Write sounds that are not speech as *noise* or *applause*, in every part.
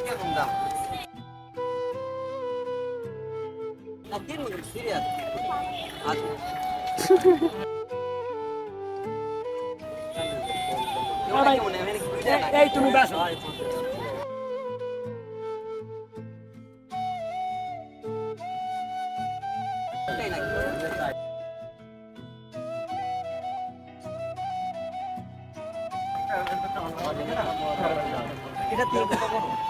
কেমন দাম? এই তুমি বাসো? এটা তিন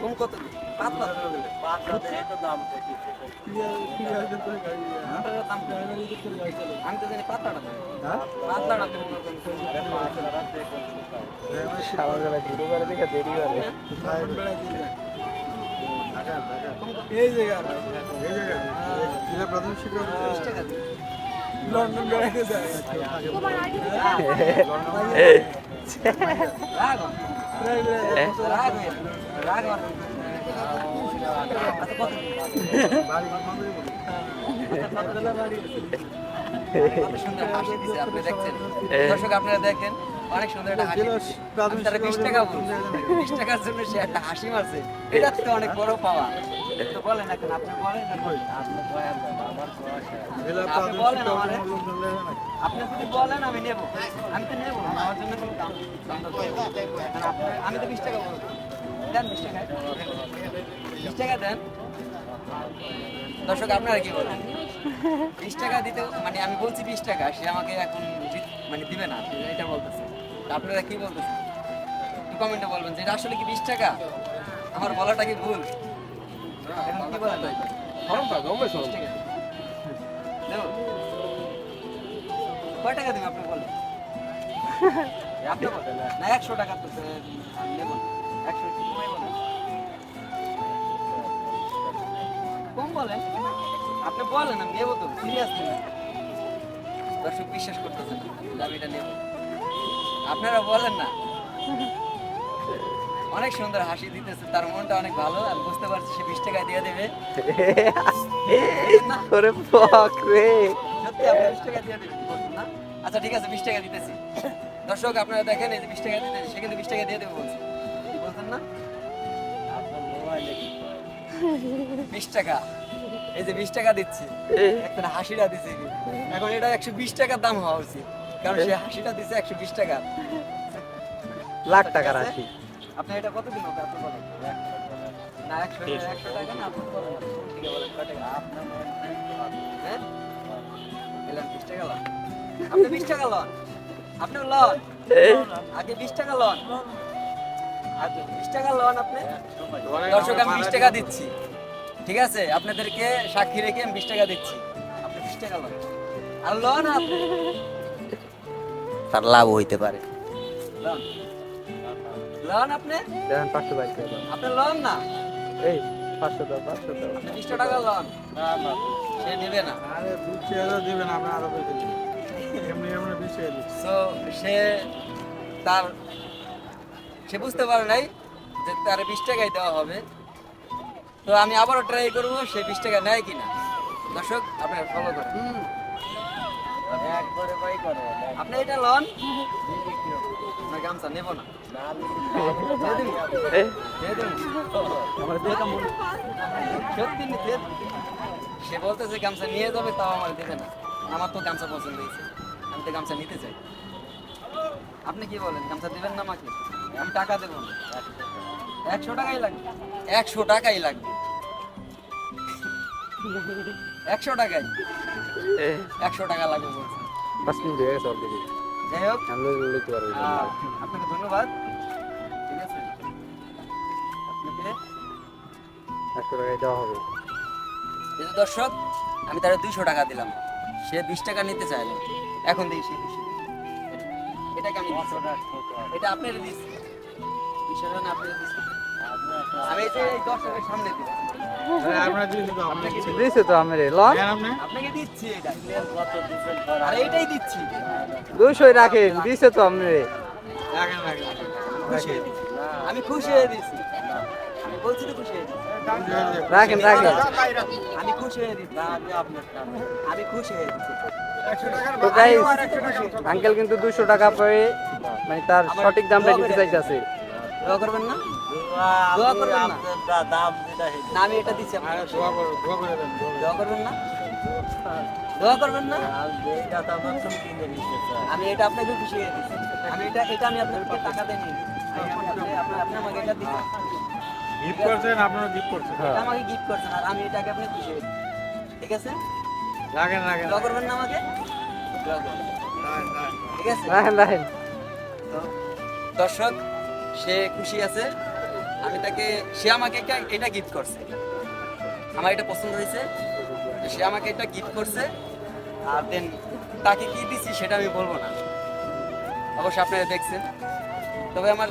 কম কত? পাতলা। দাম? আমি তো জানি পাতলাটা। পাতলাটা এই জায়গা প্রথম শিক্ষক বিশ টাকা দিন। লন্ডন বেড়াতে যায় রাগ। প্রায় বেড়াতে রাগ রাগ দর্শক আপনারা দেখেন অনেক সুন্দর একটা হাসি। তারা বিশ টাকা বলছি বিশ টাকার জন্য সে একটা হাসি মারছে। এটা তো অনেক বড় পাওয়া। তো বলেন এখন আপনি বলেন আপনি বলেন। আমারে। আপনি যদি বলেন আমি নেব। আমি তো নেব আমার জন্য কোনো দাম আমি তো বিশ টাকা বলব দেন বিশ টাকা বিশ টাকা দেন। দর্শক আপনারা কি বলেন? বিশ টাকা দিতে মানে আমি বলছি বিশ টাকা সে আমাকে এখন মানে দিবে না এটা বলতেছে। আপনারা কি বলতেছেন? কমেন্টে বলবেন যে এটা আসলে কি বিশ টাকা? আমার বলাটা কি ভুল? কি বলেন? কয় টাকা। দেবে। আপনি বলেন আপনি *laughs* বলেন? না একশো টাকা তো দেখুন কম আপনি বলেন আমি নেব তো সিরিয়াস দর্শক বিশ্বাস করতেছেন না আমি এটা নেব। আপনারা বলেন না। অনেক সুন্দর হাসি দিতেছে তার মনটা অনেক ভালো আমি বুঝতে পারছি সে বিশ টাকা দিয়ে দেবে। না *laughs* ওরে ফক রে। সত্যি আপনি বিশ টাকা দিয়ে দেবেন না। আচ্ছা ঠিক আছে বিশ টাকা দিতেছি। দর্শক আপনারা দেখেন এই যে বিশ টাকা দিতেছি সে কিন্তু বিশ টাকা দিয়ে দেবে বলছে। না? *laughs* বিশ টাকা। এই যে বিশ টাকা দিচ্ছি একটা হাসিটা দিচ্ছে এখন এটা একশো বিশ টাকার দাম হওয়া উচিত কারণ সে হাসিটা দিচ্ছে একশো বিশ টাকা। লাখ টাকার আশি আপনি এটা কত দিন আপনি বলেন। না একশো একশো টাকা না আপনি বলেন। আপনি বলেন কয় টাকা? হ্যাঁ? এলাম বিশ টাকা লন। আপনি বিশ টাকা লন। আপনি লন। আগে বিশ টাকা লন। বিশ টাকা লন আপনি? দর্শক আমি বিশ টাকা দিচ্ছি। ঠিক আছে? আপনাদেরকে সাক্ষী রেখে আমি বিশ টাকা দিচ্ছি। আপনি বিশ টাকা লন আর লন আপনি? তার লাভ হইতে পারে। লন লন আপনি? দেখেন পাঁচশো বাইশ টাকা আপনি লন না? এই পাঁচশো দাও পাঁচশো দাও। আপনি বিশ টাকা লন সে নেবে না। আরে দুধ হাজার দিবেন আমরা আরও এমনি বিশ টাকা সো সে তার সে বুঝতে পারে নাই যে তার বিশ টাকাই দেওয়া হবে। তো আমি আবারও ট্রাই করব সে বিশ টাকা নেয় কিনা। দর্শক আপনার ফলো করেন। আপনি এটা লন। না গামছা নেব না। সত্যি নি, দিয়ে দিবি। সে বলতেছে গামছা নিয়ে যাবে তাও আমার দেবে না। আমার তো গামছা পছন্দ হয়েছে। আমি তো গামছা নিতে চাই। আপনি কি বলেন? গামছা দেবেন না আমাকে? আমি টাকা দেবো না। একশো টাকাই লাগবে। একশো টাকাই লাগবে। একশো টাকাই। একশো টাকা লাগবে বলছে পাঁচ মিনিট হয়ে গেছে অলরেডি যাই হোক। আপনাকে ধন্যবাদ। ঠিক আছে? আপনাকে একশো টাকায় দেওয়া হবে। এই দর্শক আমি তার দুইশো টাকা দিলাম। সে বিশ টাকা নিতে চাইলো। এখন দিই সে খুশি এটাকে আমি দিচ্ছি। এটা আপনার দিচ্ছি বিশ আপনার দিচ্ছি আমি যে দর্শকের সামনে আমি খুশি হয়ে দিচ্ছি। বলছি তো খুশি রাখেন রাখেন। আমি খুশি হয়ে দিচ্ছি। আমি খুশি হয়ে দিচ্ছি। তো গাইস আঙ্কেল কিন্তু দুশো টাকা পরে মানে তার সঠিক দামটা দিতে চাইতেছে। দোয়া করবেন না? দোয়া করবেন না? না আমি এটা দিচ্ছি দোয়া করো দোয়া করে দেন দোয়া করে দেন। দোয়া করবেন না? দোয়া করবেন না? আমি এটা আপনাকে খুশি হয়ে দিচ্ছি। আমি এটা এটা আমি আপনাকে টাকা দেয়নি আমি আপনাকে- আপনি আমাকে এটা দিচ্ছেন। গিফট করছেন আপনারা গিফট করছেন। হ্যাঁ। আমাকে গিফট করছেন আর আমি এটাকে আপনি খুশি ঠিক আছে? রাখেন দোয়া করবেন না। আমাকে? ঠিক আছে। তো দর্শক সে খুশি আছে। আমি তাকে সে আমাকে একটা এটা গিফট করছে। আমার এটা পছন্দ হয়েছে। সে আমাকে এটা গিফট করছে। আর দেন তাকে কি দিচ্ছি সেটা আমি বলব না। অবশ্য আপনারা দেখছেন। তবে আমার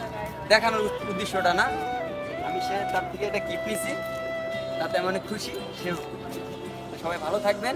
দেখানোর উদ্দেশ্যটা না। আমি সে তার থেকে এটা গিফট নিছি। তাতে আমি অনেক খুশি। খুশি। সবাই ভালো থাকবেন।